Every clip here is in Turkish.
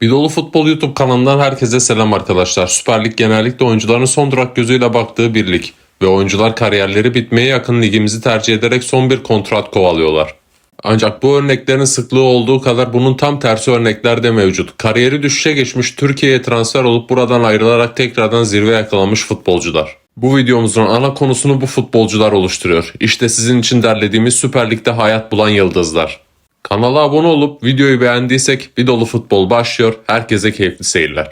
Bidolu Futbol YouTube kanalından herkese selam arkadaşlar. Süper Lig genellikle oyuncuların son durak gözüyle baktığı bir lig. Ve oyuncular kariyerleri bitmeye yakın ligimizi tercih ederek son bir kontrat kovalıyorlar. Ancak bu örneklerin sıklığı olduğu kadar bunun tam tersi örnekler de mevcut. Kariyeri düşüşe geçmiş Türkiye'ye transfer olup buradan ayrılarak tekrardan zirve yakalamış futbolcular. Bu videomuzun ana konusunu bu futbolcular oluşturuyor. İşte sizin için derlediğimiz Süper Lig'de hayat bulan yıldızlar. Kanala abone olup videoyu beğendiysek bir dolu futbol başlıyor. Herkese keyifli seyirler.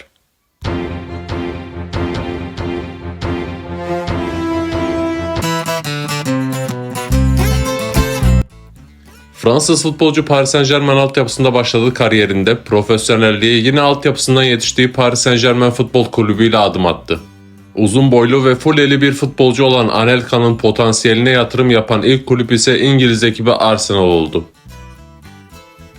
Fransız futbolcu Paris Saint Germain altyapısında başladığı kariyerinde profesyonelliğe yine altyapısından yetiştiği Paris Saint Germain Futbol Kulübü ile adım attı. Uzun boylu ve fulleli bir futbolcu olan Anelka'nın potansiyeline yatırım yapan ilk kulüp ise İngiliz ekibi Arsenal oldu.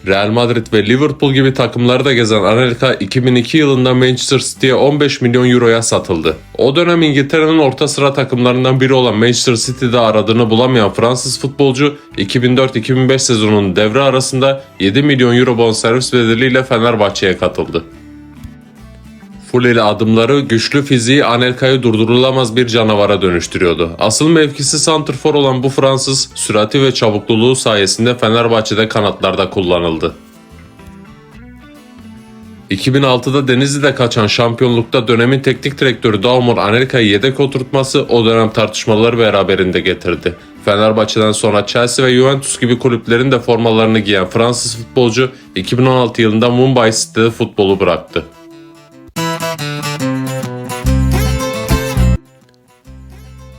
Real Madrid ve Liverpool gibi takımları da gezen Anelka 2002 yılında Manchester City'ye 15 milyon euroya satıldı. O dönem İngiltere'nin orta sıra takımlarından biri olan Manchester City'de aradığını bulamayan Fransız futbolcu 2004-2005 sezonunun devre arasında 7 milyon euro bonservis bedeliyle Fenerbahçe'ye katıldı. Fuleli adımları güçlü fiziği Anelka'yı durdurulamaz bir canavara dönüştürüyordu. Asıl mevkisi santrfor olan bu Fransız, sürati ve çabukluluğu sayesinde Fenerbahçe'de kanatlarda kullanıldı. 2006'da Denizli'de kaçan şampiyonlukta dönemin teknik direktörü Daumur Anelka'yı yedek oturtması o dönem tartışmaları beraberinde getirdi. Fenerbahçe'den sonra Chelsea ve Juventus gibi kulüplerin de formalarını giyen Fransız futbolcu 2016 yılında Mumbai City'de futbolu bıraktı.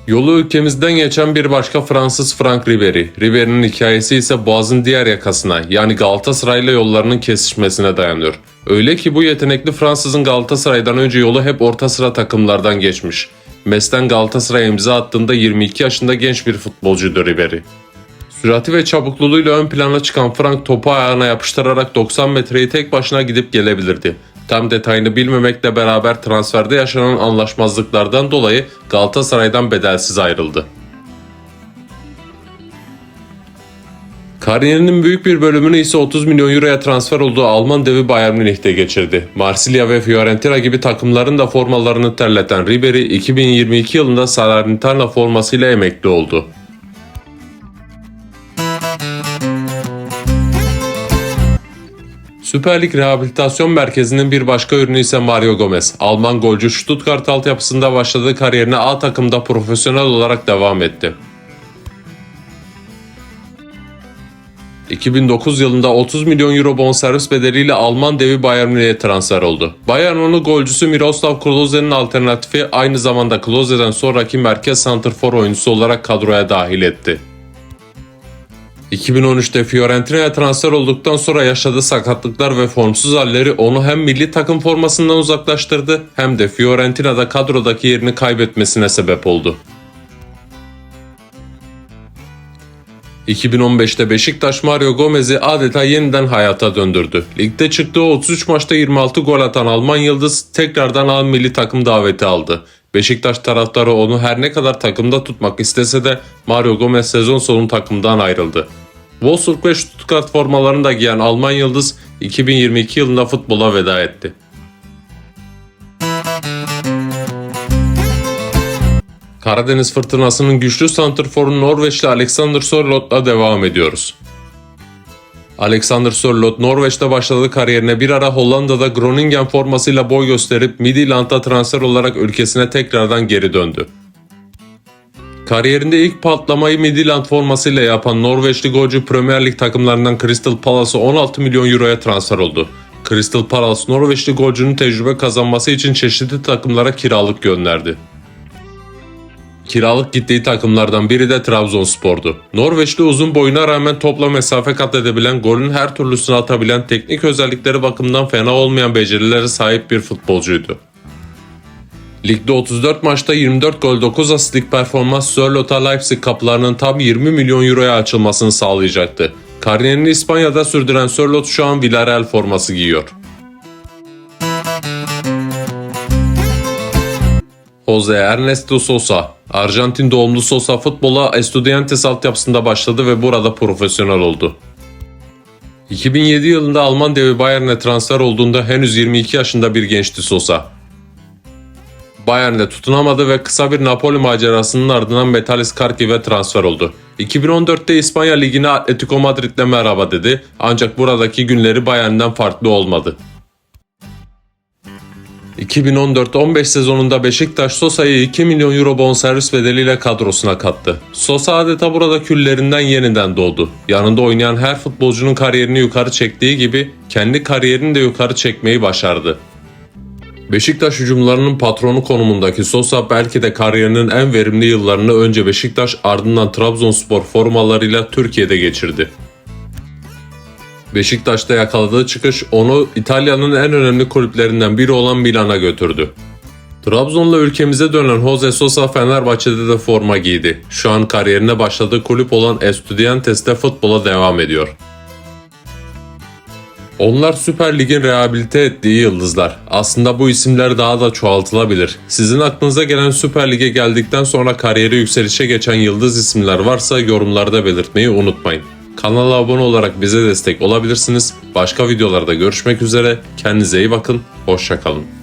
Yolu ülkemizden geçen bir başka Fransız Frank Ribery. Ribery'nin hikayesi ise Boğaz'ın diğer yakasına yani Galatasaray'la yollarının kesişmesine dayanıyor. Öyle ki bu yetenekli Fransızın Galatasaray'dan önce yolu hep orta sıra takımlardan geçmiş. Mes'ten Galatasaray'a imza attığında 22 yaşında genç bir futbolcuydu Ribery. Sürati ve çabukluluğuyla ön plana çıkan Frank topu ayağına yapıştırarak 90 metreyi tek başına gidip gelebilirdi. Tam detayını bilmemekle beraber transferde yaşanan anlaşmazlıklardan dolayı Galatasaray'dan bedelsiz ayrıldı. Kariyerinin büyük bir bölümünü ise 30 milyon euroya transfer olduğu Alman devi Bayern Münih'te geçirdi. Marsilya ve Fiorentina gibi takımların da formalarını terleten Ribery 2022 yılında Salernitana formasıyla emekli oldu. Süper Lig Rehabilitasyon Merkezi'nin bir başka ürünü ise Mario Gomez. Alman golcü Stuttgart altyapısında başladığı kariyerine A takımda profesyonel olarak devam etti. 2009 yılında 30 milyon euro bonservis bedeliyle Alman devi Bayern Münih'e transfer oldu. Bayern onu golcüsü Miroslav Klose'nin alternatifi aynı zamanda Klose'den sonraki merkez santrfor oyuncusu olarak kadroya dahil etti. 2013'te Fiorentina'ya transfer olduktan sonra yaşadığı sakatlıklar ve formsuz halleri onu hem milli takım formasından uzaklaştırdı hem de Fiorentina'da kadrodaki yerini kaybetmesine sebep oldu. 2015'te Beşiktaş Mario Gomez'i adeta yeniden hayata döndürdü. Ligde çıktığı 33 maçta 26 gol atan Alman Yıldız tekrardan A milli takım daveti aldı. Beşiktaş taraftarı onu her ne kadar takımda tutmak istese de Mario Gomez sezon sonu takımdan ayrıldı. Wolfsburg ve Stuttgart formalarını da giyen Alman Yıldız 2022 yılında futbola veda etti. Karadeniz Fırtınası'nın güçlü santrforu Norveçli Alexander Sørloth'la devam ediyoruz. Alexander Sørloth Norveç'te başladığı kariyerine bir ara Hollanda'da Groningen formasıyla boy gösterip Midtjylland'a transfer olarak ülkesine tekrardan geri döndü. Kariyerinde ilk patlamayı Midtjylland formasıyla yapan Norveçli golcü Premier Lig takımlarından Crystal Palace'a 16 milyon euroya transfer oldu. Crystal Palace Norveçli golcünün tecrübe kazanması için çeşitli takımlara kiralık gönderdi. Kiralık gittiği takımlardan biri de Trabzonspor'du. Norveçli uzun boyuna rağmen topla mesafe kat edebilen, golün her türlüsünü atabilen, teknik özellikleri bakımından fena olmayan becerilere sahip bir futbolcuydu. Ligde 34 maçta 24 gol 9 asistlik performans Sörlot'a Leipzig kapılarının tam 20 milyon euroya açılmasını sağlayacaktı. Kariyerini İspanya'da sürdüren Sörlot şu an Villarreal forması giyiyor. Jose Ernesto Sosa Arjantin doğumlu Sosa futbola Estudiantes altyapısında başladı ve burada profesyonel oldu. 2007 yılında Alman devi Bayern'e transfer olduğunda henüz 22 yaşında bir gençti Sosa. Bayern'de tutunamadı ve kısa bir Napoli macerasının ardından Metalis Karkiv'e transfer oldu. 2014'te İspanya Ligi'ne Atletico Madrid'le merhaba dedi ancak buradaki günleri Bayern'den farklı olmadı. 2014-15 sezonunda Beşiktaş Sosa'yı 2 milyon euro bonservis bedeliyle kadrosuna kattı. Sosa adeta burada küllerinden yeniden doğdu. Yanında oynayan her futbolcunun kariyerini yukarı çektiği gibi kendi kariyerini de yukarı çekmeyi başardı. Beşiktaş hücumlarının patronu konumundaki Sosa belki de kariyerinin en verimli yıllarını önce Beşiktaş ardından Trabzonspor formalarıyla Türkiye'de geçirdi. Beşiktaş'ta yakaladığı çıkış onu İtalya'nın en önemli kulüplerinden biri olan Milan'a götürdü. Trabzon'la ülkemize dönen Jose Sosa Fenerbahçe'de de forma giydi. Şu an kariyerine başladığı kulüp olan Estudiantes'te futbola devam ediyor. Onlar Süper Lig'in rehabilite ettiği yıldızlar. Aslında bu isimler daha da çoğaltılabilir. Sizin aklınıza gelen Süper Lig'e geldikten sonra kariyeri yükselişe geçen yıldız isimler varsa yorumlarda belirtmeyi unutmayın. Kanala abone olarak bize destek olabilirsiniz. Başka videolarda görüşmek üzere. Kendinize iyi bakın. Hoşçakalın.